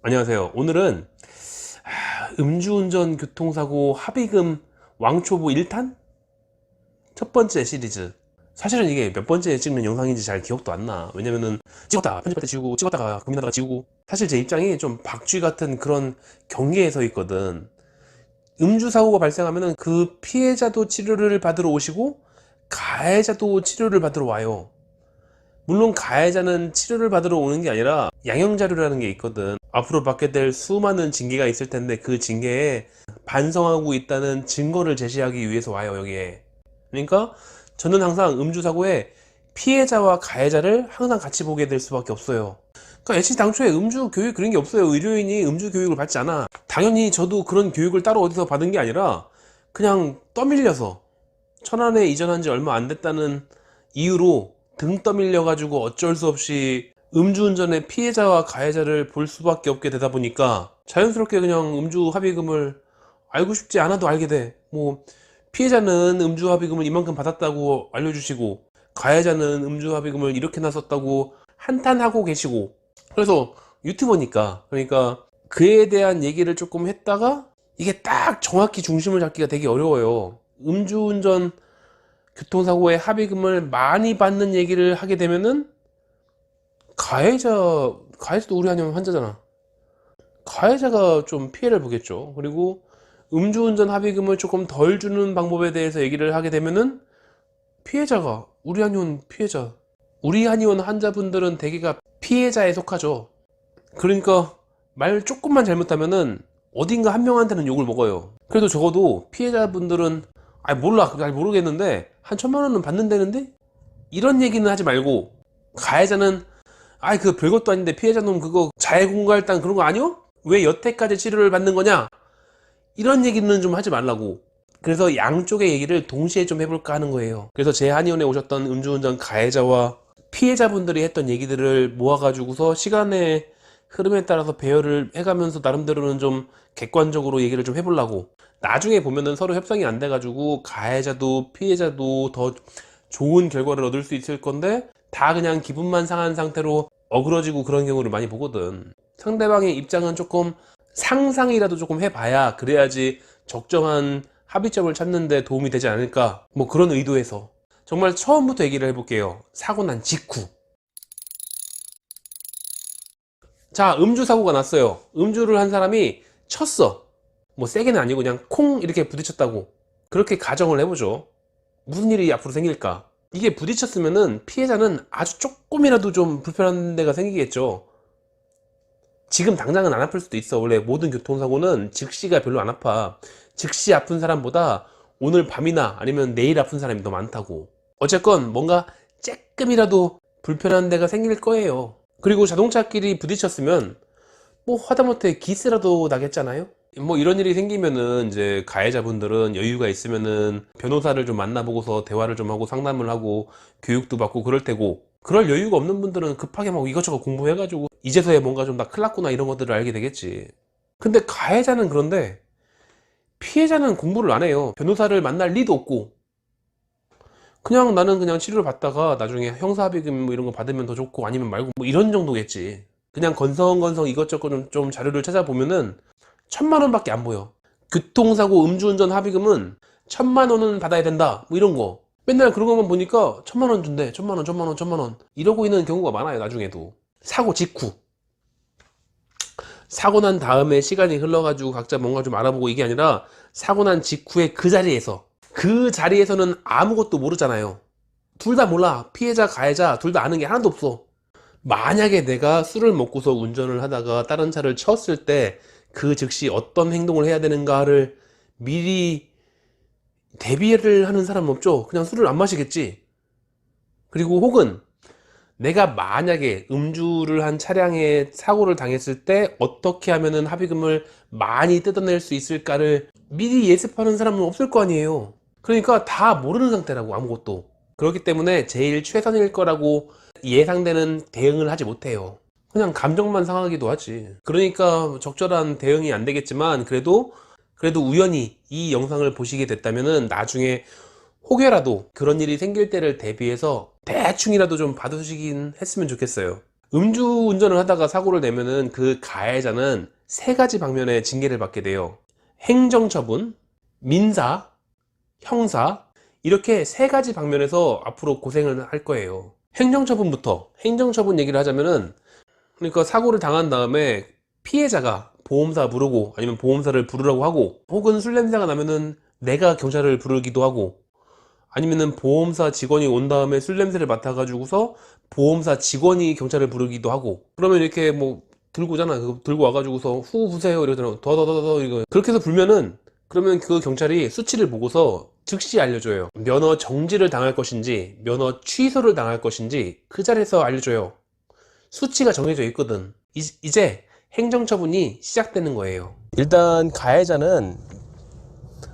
안녕하세요. 오늘은 아, 음주운전 교통사고 합의금 왕초보 1탄? 첫 번째 시리즈. 사실은 이게 몇 번째 찍는 영상인지 잘 기억도 안 나. 왜냐면은 찍었다, 편집할 때 지우고, 찍었다가 고민하다가 지우고. 사실 제 입장이 좀 박쥐 같은 그런 경계에 서 있거든. 음주사고가 발생하면은 그 피해자도 치료를 받으러 오시고, 가해자도 치료를 받으러 와요. 물론 가해자는 치료를 받으러 오는 게 아니라 양형자료라는 게 있거든. 앞으로 받게 될 수많은 징계가 있을 텐데 그 징계에 반성하고 있다는 증거를 제시하기 위해서 와요, 여기에. 그러니까 저는 항상 음주사고에 피해자와 가해자를 항상 같이 보게 될 수밖에 없어요. 그러니까 애초에 당초에 음주 교육 그런 게 없어요. 의료인이 음주 교육을 받지 않아. 당연히 저도 그런 교육을 따로 어디서 받은 게 아니라 그냥 떠밀려서 천안에 이전한 지 얼마 안 됐다는 이유로 등 떠밀려 가지고 어쩔 수 없이 음주운전의 피해자와 가해자를 볼 수밖에 없게 되다 보니까 자연스럽게 그냥 음주 합의금을 알고 싶지 않아도 알게 돼. 뭐 피해자는 음주 합의금을 이만큼 받았다고 알려주시고 가해자는 음주 합의금을 이렇게나 썼다고 한탄하고 계시고 그래서 유튜버니까 그러니까 그에 대한 얘기를 조금 했다가 이게 딱 정확히 중심을 잡기가 되게 어려워요. 음주운전 교통사고의 합의금을 많이 받는 얘기를 하게 되면은 가해자 가해자도 우리 아니면 환자잖아. 가해자가 좀 피해를 보겠죠. 그리고 음주운전 합의금을 조금 덜 주는 방법에 대해서 얘기를 하게 되면은 피해자가 우리 한의원 피해자 우리 한의원 환자분들은 대개가 피해자에 속하죠. 그러니까 말 조금만 잘못하면은 어딘가 한 명한테는 욕을 먹어요. 그래도 적어도 피해자분들은 아 몰라 잘 모르겠는데 한 천만 원은 받는다는데 이런 얘기는 하지 말고 가해자는 아이 그 별것도 아닌데 피해자 놈 그거 자해공갈당 그런 거 아니요? 왜 여태까지 치료를 받는 거냐? 이런 얘기는 좀 하지 말라고. 그래서 양쪽의 얘기를 동시에 좀 해볼까 하는 거예요. 그래서 제 한의원에 오셨던 음주운전 가해자와 피해자분들이 했던 얘기들을 모아가지고서 시간의 흐름에 따라서 배열을 해가면서 나름대로는 좀 객관적으로 얘기를 좀 해보려고. 나중에 보면은 서로 협상이 안 돼가지고 가해자도 피해자도 더 좋은 결과를 얻을 수 있을 건데 다 그냥 기분만 상한 상태로 어그러지고 그런 경우를 많이 보거든. 상대방의 입장은 조금 상상이라도 조금 해봐야 그래야지 적정한 합의점을 찾는데 도움이 되지 않을까 뭐 그런 의도에서 정말 처음부터 얘기를 해볼게요 사고 난 직후 자 음주 사고가 났어요 음주를 한 사람이 쳤어 뭐 세게는 아니고 그냥 콩 이렇게 부딪혔다고 그렇게 가정을 해보죠 무슨 일이 앞으로 생길까 이게 부딪혔으면은 피해자는 아주 조금이라도 좀 불편한 데가 생기겠죠 지금 당장은 안 아플 수도 있어. 원래 모든 교통사고는 즉시가 별로 안 아파. 즉시 아픈 사람보다 오늘 밤이나 아니면 내일 아픈 사람이 더 많다고. 어쨌건 뭔가 쬐끔이라도 불편한 데가 생길 거예요. 그리고 자동차끼리 부딪혔으면 뭐 하다못해 기스라도 나겠잖아요? 뭐 이런 일이 생기면은 이제 가해자분들은 여유가 있으면은 변호사를 좀 만나보고서 대화를 좀 하고 상담을 하고 교육도 받고 그럴 테고 그럴 여유가 없는 분들은 급하게 막 이것저것 공부해가지고 이제서야 뭔가 좀 나 큰일 났구나 이런 것들을 알게 되겠지. 근데 가해자는 그런데 피해자는 공부를 안 해요. 변호사를 만날 리도 없고 그냥 나는 그냥 치료를 받다가 나중에 형사합의금 뭐 이런 거 받으면 더 좋고 아니면 말고 뭐 이런 정도겠지. 그냥 건성건성 이것저것 좀, 좀 자료를 찾아보면은 천만 원밖에 안 보여. 교통사고 음주운전 합의금은 천만 원은 받아야 된다. 뭐 이런 거. 맨날 그런 것만 보니까 천만 원 준대. 천만 원, 천만 원, 천만 원. 이러고 있는 경우가 많아요. 나중에도. 사고 직후. 사고 난 다음에 시간이 흘러가지고 각자 뭔가 좀 알아보고 이게 아니라 사고 난 직후에 그 자리에서 그 자리에서는 아무것도 모르잖아요. 둘 다 몰라. 피해자, 가해자 둘 다 아는 게 하나도 없어. 만약에 내가 술을 먹고서 운전을 하다가 다른 차를 쳤을 때 그 즉시 어떤 행동을 해야 되는가를 미리 대비를 하는 사람은 없죠. 그냥 술을 안 마시겠지. 그리고 혹은 내가 만약에 음주를 한 차량에 사고를 당했을 때 어떻게 하면은 합의금을 많이 뜯어낼 수 있을까를 미리 예습하는 사람은 없을 거 아니에요. 그러니까 다 모르는 상태라고 아무것도. 그렇기 때문에 제일 최선일 거라고 예상되는 대응을 하지 못해요. 그냥 감정만 상하기도 하지. 그러니까 적절한 대응이 안 되겠지만 그래도 그래도 우연히 이 영상을 보시게 됐다면은 나중에 혹여라도 그런 일이 생길 때를 대비해서 대충이라도 좀 받으시긴 했으면 좋겠어요. 음주 운전을 하다가 사고를 내면은 그 가해자는 세 가지 방면의 징계를 받게 돼요. 행정처분, 민사, 형사, 이렇게 세 가지 방면에서 앞으로 고생을 할 거예요. 행정처분부터, 행정처분 얘기를 하자면은, 그러니까 사고를 당한 다음에 피해자가 보험사 부르고 아니면 보험사를 부르라고 하고, 혹은 술 냄새가 나면은 내가 경찰을 부르기도 하고, 아니면은 보험사 직원이 온 다음에 술 냄새를 맡아 가지고서 보험사 직원이 경찰을 부르기도 하고 그러면 이렇게 뭐 들고 오잖아. 그거 들고 와가지고서 후 부세요. 이러잖아. 더더더더 이거. 그렇게 해서 불면은 그러면 그 경찰이 수치를 보고서 즉시 알려줘요. 면허 정지를 당할 것인지 면허 취소를 당할 것인지 그 자리에서 알려줘요. 수치가 정해져 있거든. 이, 이제 행정처분이 시작되는 거예요. 일단 가해자는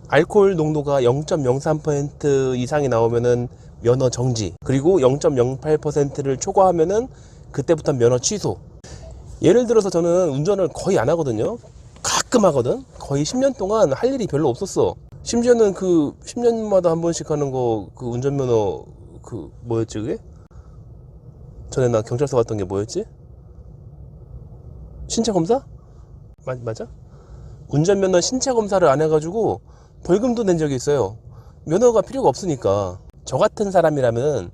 알코올 농도가 0.03% 이상이 나오면은 면허 정지 그리고 0.08%를 초과하면은 그때부터 면허 취소. 예를 들어서 저는 운전을 거의 안 하거든요 가끔 하거든 거의 10년 동안 할 일이 별로 없었어 심지어는 그 10년마다 한 번씩 하는 거 그 운전면허 그 뭐였지 그게 전에 나 경찰서 갔던 게 뭐였지 신체 검사 맞, 맞아 운전면허 신체 검사를 안 해가지고 벌금도 낸 적이 있어요. 면허가 필요가 없으니까. 저 같은 사람이라면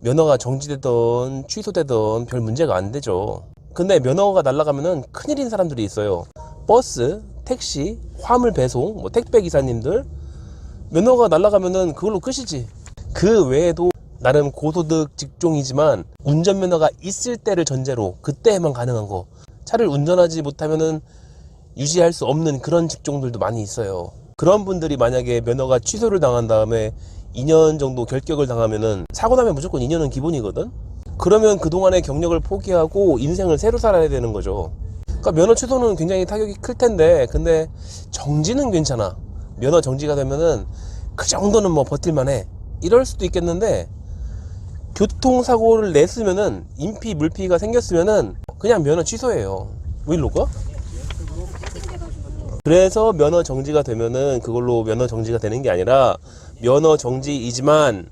면허가 정지되던 취소되던 별 문제가 안 되죠. 근데 면허가 날아가면은 큰일인 사람들이 있어요. 버스, 택시, 화물 배송, 뭐 택배 기사님들 면허가 날아가면은 그걸로 끝이지. 그 외에도 나름 고소득 직종이지만 운전면허가 있을 때를 전제로 그때만 가능한 거. 차를 운전하지 못하면은 유지할 수 없는 그런 직종들도 많이 있어요. 그런 분들이 만약에 면허가 취소를 당한 다음에 2년 정도 결격을 당하면은 사고 나면 무조건 2년은 기본이거든. 그러면 그동안의 경력을 포기하고 인생을 새로 살아야 되는 거죠. 그러니까 면허 취소는 굉장히 타격이 클 텐데 근데 정지는 괜찮아. 면허 정지가 되면은 그 정도는 뭐 버틸만해. 이럴 수도 있겠는데 교통사고를 냈으면은 인피 물피가 생겼으면은 그냥 면허 취소예요. 왜 이럴까? 그래서 면허 정지가 되면은 그걸로 면허 정지가 되는 게 아니라 면허 정지이지만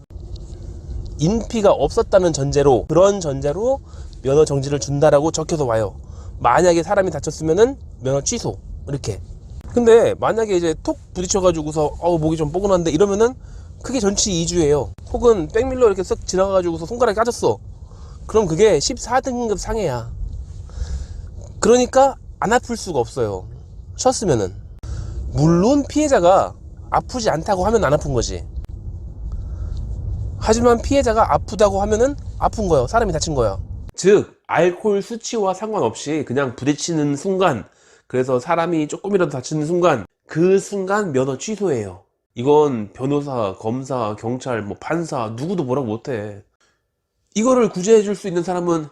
인피가 없었다는 전제로 그런 전제로 면허 정지를 준다라고 적혀서 와요. 만약에 사람이 다쳤으면은 면허 취소 이렇게. 근데 만약에 이제 톡 부딪혀가지고서 어우 목이 좀 뻐근한데 이러면은 그게 전치 2주예요. 혹은 백밀러 이렇게 쓱 지나가가지고서 손가락이 까졌어. 그럼 그게 14등급 상해야. 그러니까 안 아플 수가 없어요. 쳤으면은 물론 피해자가 아프지 않다고 하면 안 아픈 거지 하지만 피해자가 아프다고 하면은 아픈 거예요 사람이 다친 거야 즉 알코올 수치와 상관없이 그냥 부딪히는 순간 그래서 사람이 조금이라도 다치는 순간 그 순간 면허 취소예요. 이건 변호사, 검사, 경찰, 뭐 판사 누구도 뭐라고 못해. 이거를 구제해 줄 수 있는 사람은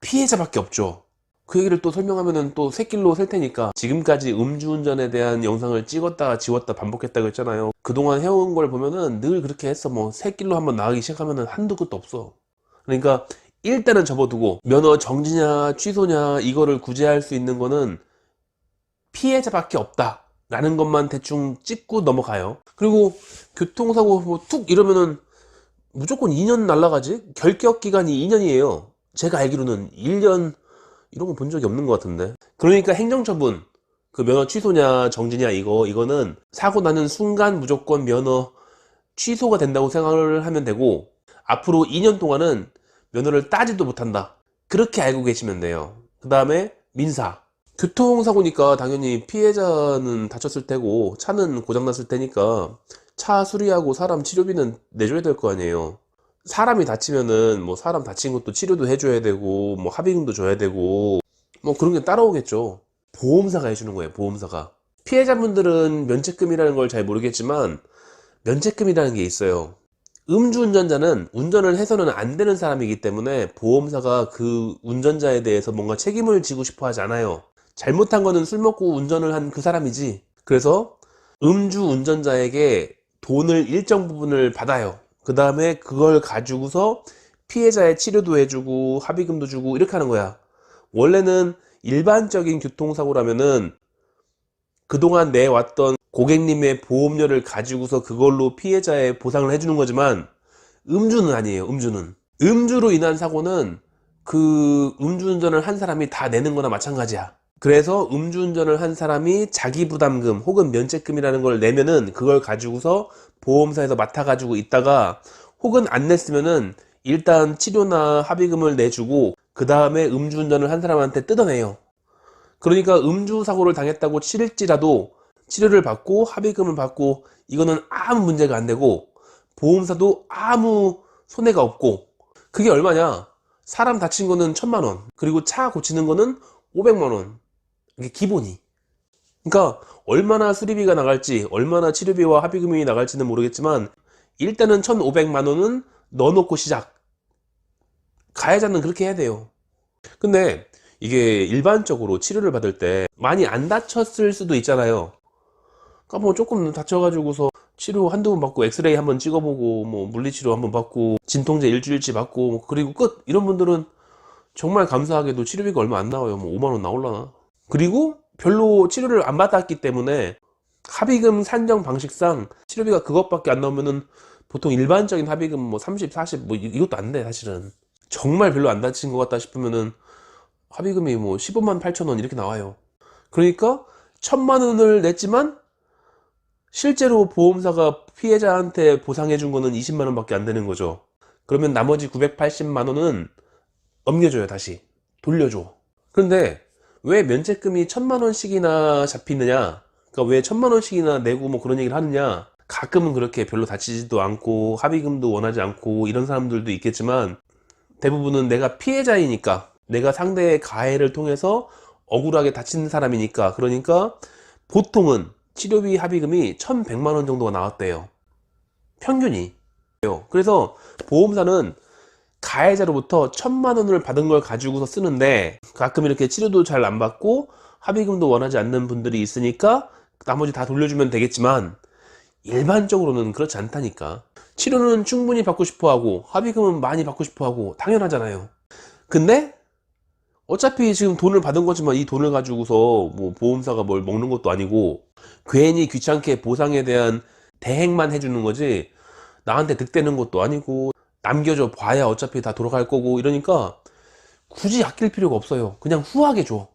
피해자밖에 없죠. 그 얘기를 또 설명하면은 또 새길로 셀 테니까. 지금까지 음주운전에 대한 영상을 찍었다가 지웠다 반복했다고 했잖아요. 그동안 해온 걸 보면은 늘 그렇게 했어 뭐 새길로 한번 나가기 시작하면은 한두 끝도 없어. 그러니까 일단은 접어두고 면허 정지냐 취소냐 이거를 구제할 수 있는 거는 피해자밖에 없다 라는 것만 대충 찍고 넘어가요. 그리고 교통사고 뭐 툭 이러면은 무조건 2년 날라가지? 결격 기간이 2년이에요. 제가 알기로는 1년 이런 거 본 적이 없는 것 같은데. 그러니까 행정처분, 그 면허 취소냐 정지냐 이거 이거는 사고 나는 순간 무조건 면허 취소가 된다고 생각을 하면 되고 앞으로 2년 동안은 면허를 따지도 못한다. 그렇게 알고 계시면 돼요. 그 다음에 민사. 교통사고니까 당연히 피해자는 다쳤을 테고 차는 고장났을 테니까 차 수리하고 사람 치료비는 내줘야 될 거 아니에요. 사람이 다치면은 뭐 사람 다친 것도 치료도 해줘야 되고 뭐 합의금도 줘야 되고 뭐 그런 게 따라오겠죠. 보험사가 해주는 거예요. 보험사가 피해자분들은 면책금이라는 걸 잘 모르겠지만 면책금이라는 게 있어요. 음주운전자는 운전을 해서는 안 되는 사람이기 때문에 보험사가 그 운전자에 대해서 뭔가 책임을 지고 싶어 하지 않아요. 잘못한 거는 술 먹고 운전을 한 그 사람이지. 그래서 음주운전자에게 돈을 일정 부분을 받아요. 그 다음에 그걸 가지고서 피해자의 치료도 해주고 합의금도 주고 이렇게 하는 거야. 원래는 일반적인 교통사고라면은 그동안 내왔던 고객님의 보험료를 가지고서 그걸로 피해자의 보상을 해주는 거지만 음주는 아니에요. 음주는. 음주로 인한 사고는 그 음주운전을 한 사람이 다 내는 거나 마찬가지야. 그래서 음주운전을 한 사람이 자기 부담금 혹은 면책금이라는 걸 내면은 그걸 가지고서 보험사에서 맡아 가지고 있다가 혹은 안 냈으면은 일단 치료나 합의금을 내주고 그 다음에 음주운전을 한 사람한테 뜯어내요. 그러니까 음주 사고를 당했다고 칠지라도 치료를 받고 합의금을 받고 이거는 아무 문제가 안 되고 보험사도 아무 손해가 없고 그게 얼마냐? 사람 다친 거는 천만 원 그리고 차 고치는 거는 오백만 원 이게 기본이. 그러니까 얼마나 수리비가 나갈지 얼마나 치료비와 합의금이 나갈지는 모르겠지만 일단은 1,500만 원은 넣어놓고 시작. 가해자는 그렇게 해야 돼요. 근데 이게 일반적으로 치료를 받을 때 많이 안 다쳤을 수도 있잖아요. 그러니까 뭐 조금 다쳐가지고서 치료 한두 번 받고 엑스레이 한번 찍어보고 뭐 물리치료 한번 받고 진통제 일주일치 받고 뭐 그리고 끝 이런 분들은 정말 감사하게도 치료비가 얼마 안 나와요. 뭐 5만 원 나올라나. 그리고 별로 치료를 안 받았기 때문에 합의금 산정 방식상 치료비가 그것밖에 안 나오면은 보통 일반적인 합의금 뭐 30, 40 뭐 이것도 안 돼 사실은. 정말 별로 안 다친 것 같다 싶으면은 합의금이 뭐 15만 8천 원 이렇게 나와요. 그러니까 천만 원을 냈지만 실제로 보험사가 피해자한테 보상해 준 거는 20만 원밖에 안 되는 거죠. 그러면 나머지 980만 원은 넘겨줘요, 다시. 돌려줘. 그런데 왜 면책금이 천만 원씩이나 잡히느냐? 그러니까 왜 천만 원씩이나 내고 뭐 그런 얘기를 하느냐? 가끔은 그렇게 별로 다치지도 않고 합의금도 원하지 않고 이런 사람들도 있겠지만 대부분은 내가 피해자이니까 내가 상대의 가해를 통해서 억울하게 다친 사람이니까 그러니까 보통은 치료비 합의금이 1100만 원 정도가 나왔대요. 평균이. 그래서 보험사는 가해자로부터 1000만 원을 받은 걸 가지고서 쓰는데 가끔 이렇게 치료도 잘 안 받고 합의금도 원하지 않는 분들이 있으니까 나머지 다 돌려주면 되겠지만 일반적으로는 그렇지 않다니까. 치료는 충분히 받고 싶어 하고 합의금은 많이 받고 싶어 하고 당연하잖아요. 근데 어차피 지금 돈을 받은 거지만 이 돈을 가지고서 뭐 보험사가 뭘 먹는 것도 아니고 괜히 귀찮게 보상에 대한 대행만 해주는 거지 나한테 득되는 것도 아니고 남겨줘 봐야 어차피 다 돌아갈 거고 이러니까 굳이 아낄 필요가 없어요. 그냥 후하게 줘.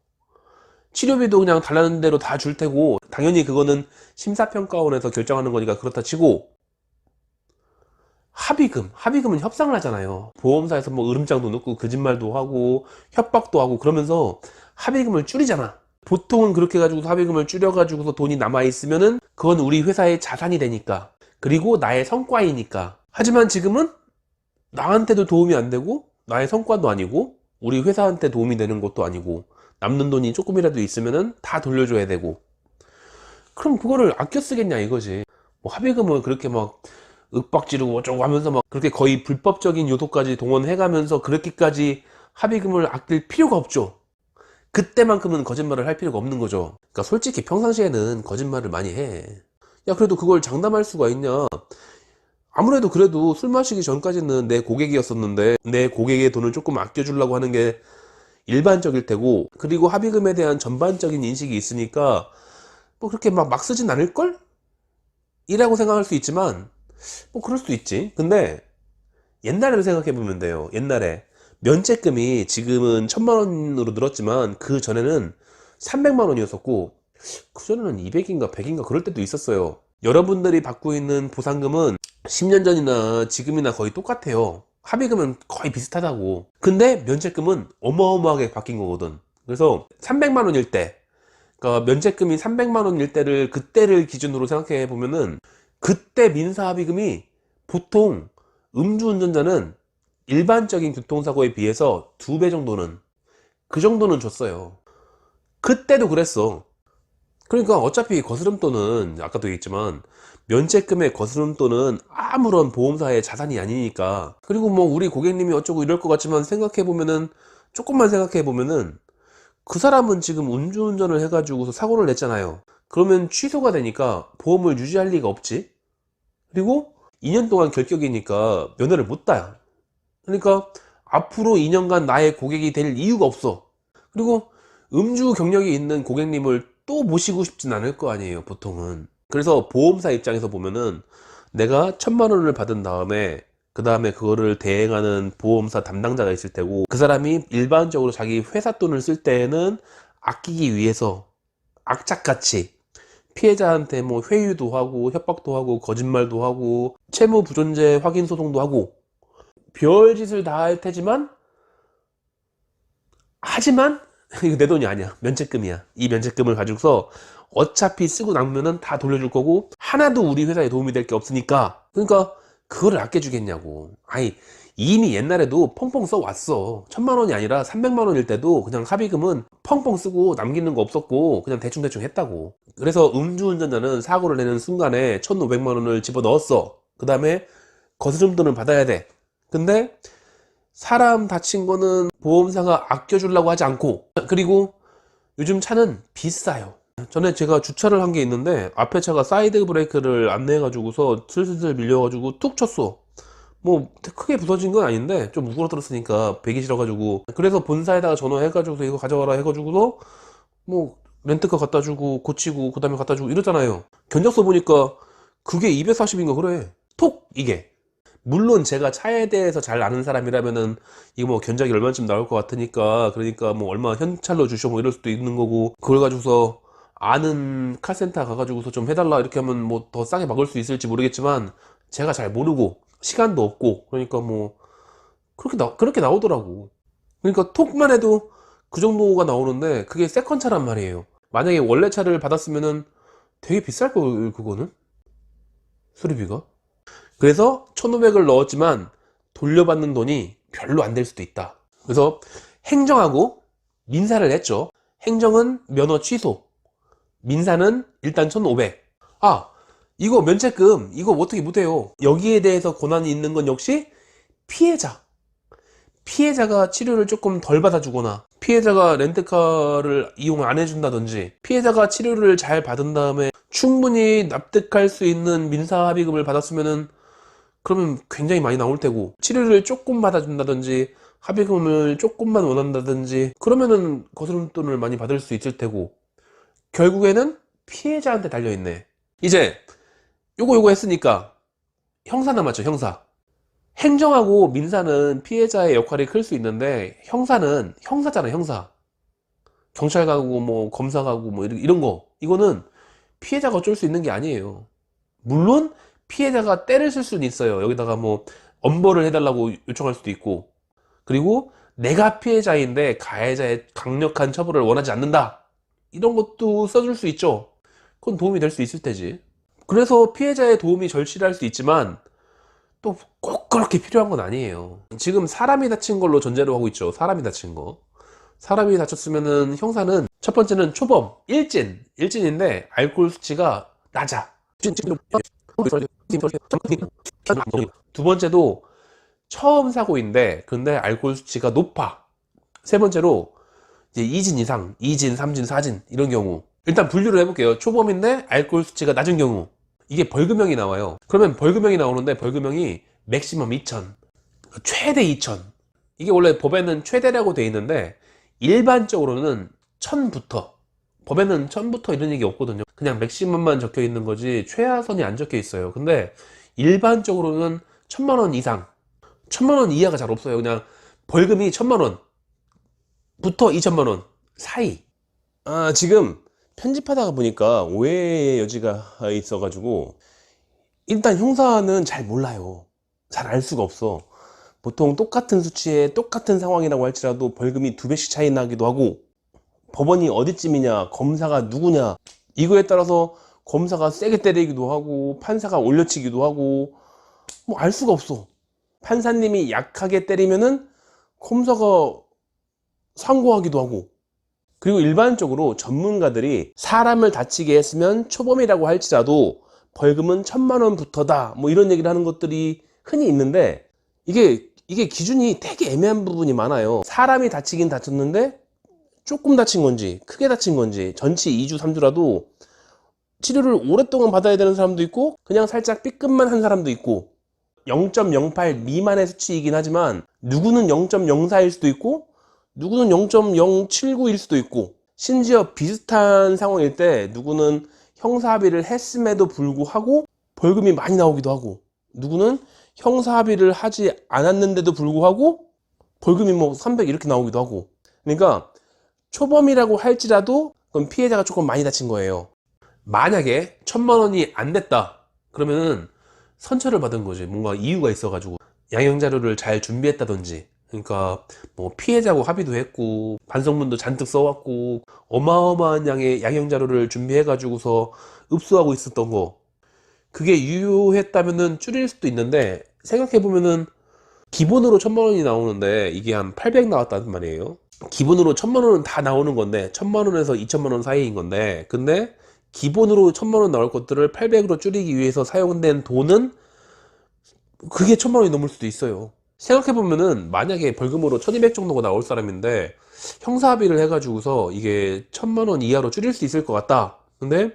치료비도 그냥 달라는 대로 다 줄 테고 당연히 그거는 심사평가원에서 결정하는 거니까 그렇다 치고 합의금, 합의금은 협상을 하잖아요. 보험사에서 뭐 으름장도 넣고 거짓말도 하고 협박도 하고 그러면서 합의금을 줄이잖아. 보통은 그렇게 해가지고 합의금을 줄여가지고서 돈이 남아있으면은 그건 우리 회사의 자산이 되니까. 그리고 나의 성과이니까. 하지만 지금은 나한테도 도움이 안 되고 나의 성과도 아니고 우리 회사한테 도움이 되는 것도 아니고 남는 돈이 조금이라도 있으면은 다 돌려줘야 되고 그럼 그거를 아껴 쓰겠냐 이거지. 뭐 합의금을 그렇게 막 윽박지르고 어쩌고 하면서 막 그렇게 거의 불법적인 요소까지 동원해 가면서 그렇게까지 합의금을 아낄 필요가 없죠. 그때만큼은 거짓말을 할 필요가 없는 거죠. 그러니까 솔직히 평상시에는 거짓말을 많이 해. 야, 그래도 그걸 장담할 수가 있냐? 아무래도 그래도 술 마시기 전까지는 내 고객이었었는데 내 고객의 돈을 조금 아껴주려고 하는 게 일반적일 테고 그리고 합의금에 대한 전반적인 인식이 있으니까 뭐 그렇게 막, 막 쓰진 않을걸? 이라고 생각할 수 있지만 뭐 그럴 수도 있지. 근데 옛날에를 생각해 보면 돼요. 옛날에 면책금이 지금은 천만 원으로 늘었지만 그 전에는 300만 원이었었고 그 전에는 200인가 100인가 그럴 때도 있었어요. 여러분들이 받고 있는 보상금은 10년 전이나 지금이나 거의 똑같아요. 합의금은 거의 비슷하다고. 근데 면책금은 어마어마하게 바뀐 거거든. 그래서 300만 원일 때, 그러니까 면책금이 300만 원일 때를 그때를 기준으로 생각해 보면은 그때 민사 합의금이 보통 음주운전자는 일반적인 교통사고에 비해서 두 배 정도는 그 정도는 줬어요. 그때도 그랬어. 그러니까 어차피 거스름돈은 아까도 얘기했지만 면책금의 거스름돈은 아무런 보험사의 자산이 아니니까 그리고 뭐 우리 고객님이 어쩌고 이럴 것 같지만 생각해 보면은 조금만 생각해 보면은 그 사람은 지금 음주운전을 해가지고서 사고를 냈잖아요. 그러면 취소가 되니까 보험을 유지할 리가 없지. 그리고 2년 동안 결격이니까 면허를 못 따요. 그러니까 앞으로 2년간 나의 고객이 될 이유가 없어. 그리고 음주 경력이 있는 고객님을 또 모시고 싶진 않을 거 아니에요, 보통은. 그래서 보험사 입장에서 보면은 내가 천만 원을 받은 다음에 그 다음에 그거를 대행하는 보험사 담당자가 있을 테고 그 사람이 일반적으로 자기 회사 돈을 쓸 때에는 아끼기 위해서 악착같이 피해자한테 뭐 회유도 하고 협박도 하고 거짓말도 하고 채무 부존재 확인 소송도 하고 별짓을 다 할 테지만 하지만 이거 내 돈이 아니야. 면책금이야. 이 면책금을 가지고서 어차피 쓰고 남으면은 다 돌려줄 거고 하나도 우리 회사에 도움이 될 게 없으니까. 그러니까 그거를 아껴주겠냐고. 아니 이미 옛날에도 펑펑 써왔어. 천만 원이 아니라 300만 원일 때도 그냥 합의금은 펑펑 쓰고 남기는 거 없었고 그냥 대충대충 했다고. 그래서 음주운전자는 사고를 내는 순간에 1500만 원을 집어넣었어. 그 다음에 거스름 돈을 받아야 돼 근데 사람 다친 거는 보험사가 아껴주려고 하지 않고 그리고 요즘 차는 비싸요. 전에 제가 주차를 한 게 있는데 앞에 차가 사이드 브레이크를 안 내가지고서 슬슬슬 밀려가지고 툭 쳤어. 뭐 크게 부서진 건 아닌데 좀 우그러들었으니까 배기 싫어가지고 그래서 본사에다가 전화해가지고서 이거 가져와라 해가지고서 뭐 렌트카 갖다 주고 고치고 그 다음에 갖다 주고 이러잖아요. 견적서 보니까 그게 240인가 그래. 톡 이게 물론 제가 차에 대해서 잘 아는 사람이라면은 이거 뭐 견적이 얼마쯤 나올 것 같으니까 그러니까 뭐 얼마 현찰로 주셔 뭐 이럴 수도 있는 거고 그걸 가지고서 아는 카센터 가가지고서 좀 해달라 이렇게 하면 뭐 더 싸게 막을 수 있을지 모르겠지만 제가 잘 모르고 시간도 없고 그러니까 뭐 그렇게 나 그렇게 나오더라고. 그러니까 톡만 해도 그 정도가 나오는데 그게 세컨 차란 말이에요. 만약에 원래 차를 받았으면은 되게 비쌀 거 그거는? 수리비가 그래서 1500을 넣었지만 돌려받는 돈이 별로 안 될 수도 있다. 그래서 행정하고 민사를 했죠. 행정은 면허 취소. 민사는 일단 1500. 아, 이거 면책금, 이거 어떻게 못해요. 여기에 대해서 권한이 있는 건 역시 피해자. 피해자가 치료를 조금 덜 받아주거나, 피해자가 렌트카를 이용 안 해준다든지, 피해자가 치료를 잘 받은 다음에 충분히 납득할 수 있는 민사 합의금을 받았으면은 그러면 굉장히 많이 나올 테고 치료를 조금 받아준다든지 합의금을 조금만 원한다든지 그러면은 거스름 돈을 많이 받을 수 있을 테고 결국에는 피해자한테 달려있네. 이제 요거 요거 했으니까 형사 남았죠 형사. 행정하고 민사는 피해자의 역할이 클 수 있는데 형사는 형사잖아 형사. 경찰 가고 뭐 검사 가고 뭐 이런 거. 이거는 피해자가 어쩔 수 있는 게 아니에요. 물론 피해자가 때를 쓸 수는 있어요. 여기다가 뭐 엄벌을 해달라고 요청할 수도 있고 그리고 내가 피해자인데 가해자의 강력한 처벌을 원하지 않는다. 이런 것도 써줄 수 있죠. 그건 도움이 될 수 있을 테지. 그래서 피해자의 도움이 절실할 수 있지만 또 꼭 그렇게 필요한 건 아니에요. 지금 사람이 다친 걸로 전제로 하고 있죠. 사람이 다친 거. 사람이 다쳤으면은 형사는 첫 번째는 초범, 일진, 일진인데 알코올 수치가 낮아. 두 번째도 처음 사고인데 근데 알코올 수치가 높아. 세 번째로 이제 2진 이상, 2진, 3진, 4진 이런 경우 일단 분류를 해볼게요. 초범인데 알코올 수치가 낮은 경우 이게 벌금형이 나와요. 그러면 벌금형이 나오는데 벌금형이 맥시멈 2천, 최대 2천. 이게 원래 법에는 최대라고 돼 있는데 일반적으로는 1000부터 법에는 1000부터 이런 얘기 없거든요. 그냥 맥시멈만 적혀 있는 거지 최하선이 안 적혀 있어요. 근데 일반적으로는 1000만 원 이상, 1000만 원 이하가 잘 없어요. 그냥 벌금이 1000만 원부터 2천만 원 사이. 아, 지금 편집하다가 보니까 오해의 여지가 있어가지고 일단 형사는 잘 몰라요. 잘 알 수가 없어. 보통 똑같은 수치에 똑같은 상황이라고 할지라도 벌금이 두 배씩 차이 나기도 하고 법원이 어디쯤이냐, 검사가 누구냐, 이거에 따라서 검사가 세게 때리기도 하고, 판사가 올려치기도 하고, 뭐 알 수가 없어. 판사님이 약하게 때리면은 검사가 상고하기도 하고, 그리고 일반적으로 전문가들이 사람을 다치게 했으면 초범이라고 할지라도 벌금은 천만 원부터다, 뭐 이런 얘기를 하는 것들이 흔히 있는데, 이게, 이게 기준이 되게 애매한 부분이 많아요. 사람이 다치긴 다쳤는데, 조금 다친 건지 크게 다친 건지 전치 2주 3주라도 치료를 오랫동안 받아야 되는 사람도 있고 그냥 살짝 삐끗만 한 사람도 있고 0.08 미만의 수치이긴 하지만 누구는 0.04일 수도 있고 누구는 0.079일 수도 있고 심지어 비슷한 상황일 때 누구는 형사 합의를 했음에도 불구하고 벌금이 많이 나오기도 하고 누구는 형사합의를 하지 않았는데도 불구하고 벌금이 뭐 300 이렇게 나오기도 하고. 그러니까 초범이라고 할지라도 그건 피해자가 조금 많이 다친 거예요. 만약에 천만 원이 안 됐다 그러면은 선처를 받은 거지. 뭔가 이유가 있어가지고 양형 자료를 잘 준비했다든지. 그러니까 뭐 피해자하고 합의도 했고 반성문도 잔뜩 써왔고 어마어마한 양의 양형 자료를 준비해가지고서 읍수하고 있었던 거. 그게 유효했다면은 줄일 수도 있는데 생각해 보면은 기본으로 천만 원이 나오는데 이게 한 800 나왔다는 말이에요 기본으로 천만 원은 다 나오는 건데 천만 원에서 2천만 원 사이인 건데 근데 기본으로 천만 원 나올 것들을 800으로 줄이기 위해서 사용된 돈은 그게 천만 원이 넘을 수도 있어요. 생각해보면은 만약에 벌금으로 1200 정도가 나올 사람인데 형사합의를 해가지고서 이게 천만 원 이하로 줄일 수 있을 것 같다. 근데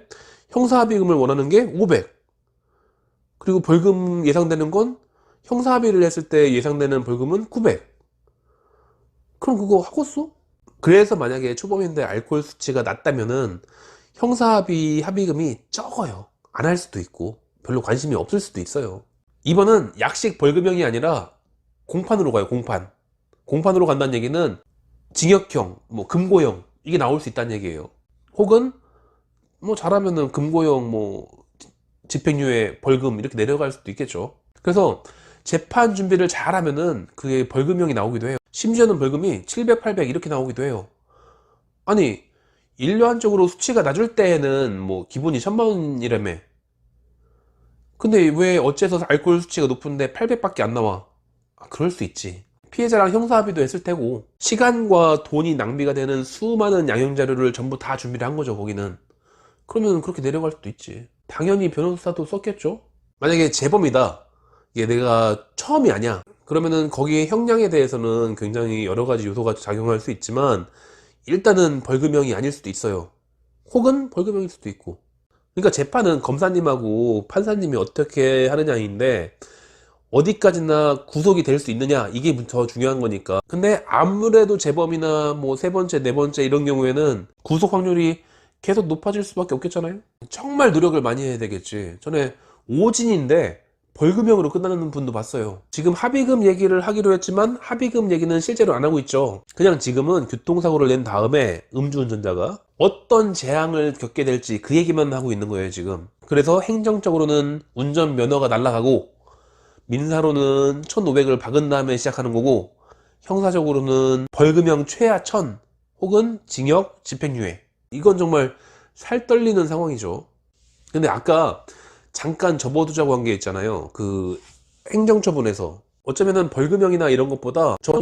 형사합의금을 원하는 게 500 그리고 벌금 예상되는 건 형사합의를 했을 때 예상되는 벌금은 900 그럼 그거 하겠어? 그래서 만약에 초범인데 알코올 수치가 낮다면은 형사합의 합의금이 적어요. 안 할 수도 있고 별로 관심이 없을 수도 있어요. 이번은 약식 벌금형이 아니라 공판으로 가요. 공판. 공판으로 간다는 얘기는 징역형, 뭐 금고형 이게 나올 수 있다는 얘기예요. 혹은 뭐 잘하면은 금고형, 뭐 집행유예, 벌금 이렇게 내려갈 수도 있겠죠. 그래서 재판 준비를 잘하면은 그게 벌금형이 나오기도 해요. 심지어는 벌금이 700, 800 이렇게 나오기도 해요. 아니 일반적으로 수치가 낮을 때에는 뭐 기본이 천만 원이라며. 근데 왜 어째서 알코올 수치가 높은데 800밖에 안 나와? 아, 그럴 수 있지. 피해자랑 형사합의도 했을 테고 시간과 돈이 낭비가 되는 수많은 양형 자료를 전부 다 준비를 한 거죠 거기는. 그러면 그렇게 내려갈 수도 있지. 당연히 변호사도 썼겠죠. 만약에 재범이다. 이게 내가 처음이 아니야. 그러면은 거기에 형량에 대해서는 굉장히 여러 가지 요소가 작용할 수 있지만 일단은 벌금형이 아닐 수도 있어요. 혹은 벌금형일 수도 있고. 그러니까 재판은 검사님하고 판사님이 어떻게 하느냐인데 어디까지나 구속이 될 수 있느냐 이게 더 중요한 거니까. 근데 아무래도 재범이나 뭐 세 번째, 네 번째 이런 경우에는 구속 확률이 계속 높아질 수밖에 없겠잖아요. 정말 노력을 많이 해야 되겠지. 전에 오진인데 벌금형으로 끝나는 분도 봤어요. 지금 합의금 얘기를 하기로 했지만 합의금 얘기는 실제로 안 하고 있죠. 그냥 지금은 교통사고를 낸 다음에 음주운전자가 어떤 재앙을 겪게 될지 그 얘기만 하고 있는 거예요, 지금. 그래서 행정적으로는 운전 면허가 날라가고 민사로는 1,500을 박은 다음에 시작하는 거고 형사적으로는 벌금형 최하 1,000 혹은 징역, 집행유예. 이건 정말 살 떨리는 상황이죠. 근데 아까 잠깐 접어두자고 한 게 있잖아요. 그 행정처분에서 어쩌면은 벌금형이나 이런 것보다 저